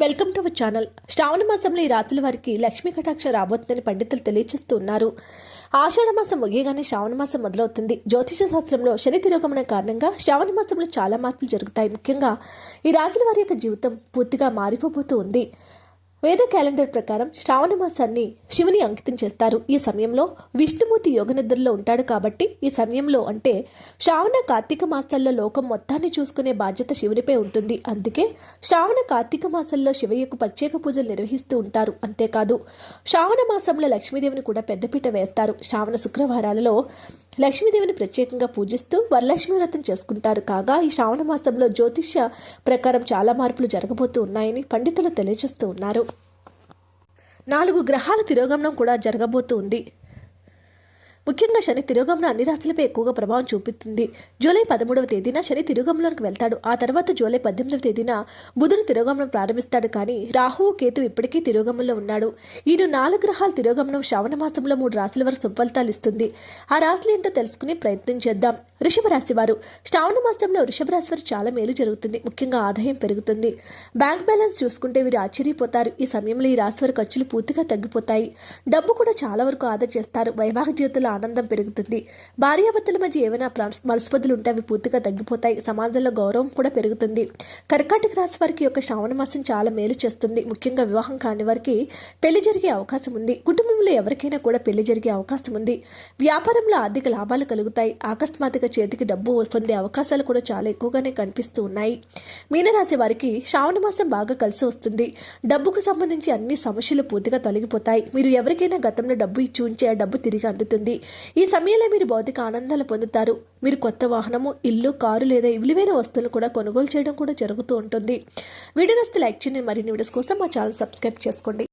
Welcome to our channel. శ్రావణ మాసంలో ఈ రాశుల వారికి లక్ష్మీ కటాక్ష రాబోతుందని పండితులు తెలియజేస్తూ ఉన్నారు ఆషాఢ మాసం ముగియగానే శ్రావణ మాసం మొదలవుతుంది. జ్యోతిష శాస్త్రంలో శని తిరోగమన కారణంగా శ్రావణ మాసంలో చాలా మార్పులు జరుగుతాయి. ముఖ్యంగా ఈ రాశుల వారి యొక్క జీవితం పూర్తిగా మారిపోబోతూ ఉంది. వేద క్యాలెండర్ ప్రకారం శ్రావణ మాసాన్ని శివుని అంకితం చేస్తారు. ఈ సమయంలో విష్ణుమూర్తి యోగనిద్రలో ఉంటాడు కాబట్టి ఈ సమయంలో అంటే శ్రావణ కార్తీక మాసాల్లో లోకం మొత్తాన్ని చూసుకునే బాధ్యత శివునిపై ఉంటుంది. అందుకే శ్రావణ కార్తీక మాసంలో శివయ్యకు ప్రత్యేక పూజలు నిర్వహిస్తూ ఉంటారు. అంతేకాదు శ్రావణ మాసంలో లక్ష్మీదేవిని కూడా పెద్దపీట వేస్తారు. శ్రావణ శుక్రవారాలలో లక్ష్మీదేవిని ప్రత్యేకంగా పూజిస్తూ వరలక్ష్మి వ్రతం చేసుకుంటారు. కాగా ఈ శ్రావణ మాసంలో జ్యోతిష్య ప్రకారం చాలా మార్పులు జరగబోతూ ఉన్నాయని పండితులు తెలియజేస్తూ ఉన్నారు. నాలుగు గ్రహాల తిరోగమనం కూడా జరగబోతూ ఉంది. ముఖ్యంగా శని తిరోగమనం అన్ని రాశులపై ఎక్కువగా ప్రభావం చూపిస్తుంది జూలై పదమూడవ తేదీన శని తిరోగంలోకి వెళ్తాడు. ఆ తర్వాత జూలై పద్దెనిమిదవ తేదీన బుధుడు తిరోగమనం ప్రారంభిస్తాడు. కానీ రాహువు కేతు ఇప్పటికీ తిరోగమంలో ఉన్నాడు. ఈయన నాలుగు గ్రహాల తిరోగమనం శ్రావణ మాసంలో మూడు రాశుల వరకు సుఫలితాలు ఇస్తుంది. ఆ రాశులు ఏంటో తెలుసుకుని ప్రయత్నం చేద్దాం. వృషభ రాశి వారు. శ్రావణ మాసంలో వృషభ రాశి వారు చాలా మేలు జరుగుతుంది. ముఖ్యంగా ఆదాయం పెరుగుతుంది. బ్యాంక్ బ్యాలెన్స్ చూసుకుంటే వీరు ఆశ్చర్యపోతారు. ఈ సమయంలో ఈ రాశి వారి ఖర్చులు పూర్తిగా తగ్గిపోతాయి. డబ్బు కూడా చాలా వరకు ఆదా చేస్తారు. వైవాహిక జీవితంలో ఆనందం పెరుగుతుంది. భార్యాభర్తల మధ్య ఏమైనా ప్రాన్స్- ఉంటే అవి పూర్తిగా తగ్గిపోతాయి. సమాజంలో గౌరవం కూడా పెరుగుతుంది. కర్కాటక రాశి వారికి యొక్క శ్రావణ మాసం చాలా మేలు చేస్తుంది. ముఖ్యంగా వివాహం కాని వారికి పెళ్ళి జరిగే అవకాశం ఉంది. కుటుంబంలో ఎవరికైనా కూడా పెళ్ళి జరిగే అవకాశం ఉంది. వ్యాపారంలో ఆర్థిక లాభాలు కలుగుతాయి. అకస్మాత్తుగా చేతికి డబ్బు పొందే అవకాశాలు కూడా చాలా ఎక్కువగానే కనిపిస్తూ ఉన్నాయి. మీనరాశి వారికి శ్రావణ మాసం బాగా కలిసి వస్తుంది. డబ్బుకు సంబంధించి అన్ని సమస్యలు పూర్తిగా తొలగిపోతాయి. మీరు ఎవరికైనా గతంలో డబ్బు ఇచ్చి ఉంచే ఆ డబ్బు తిరిగి అందుతుంది. ఈ సమయంలో మీరు భౌతిక ఆనందాలు పొందుతారు. మీరు కొత్త వాహనము ఇల్లు కారు లేదా విలువైన వస్తువులు కూడా కొనుగోలు చేయడం కూడా జరుగుతూ ఉంటుంది. వీడియో నస్తే లైక్ చేయండి. మరిన్ని వీడియోస్ కోసం మా ఛానల్ సబ్స్క్రైబ్ చేసుకోండి.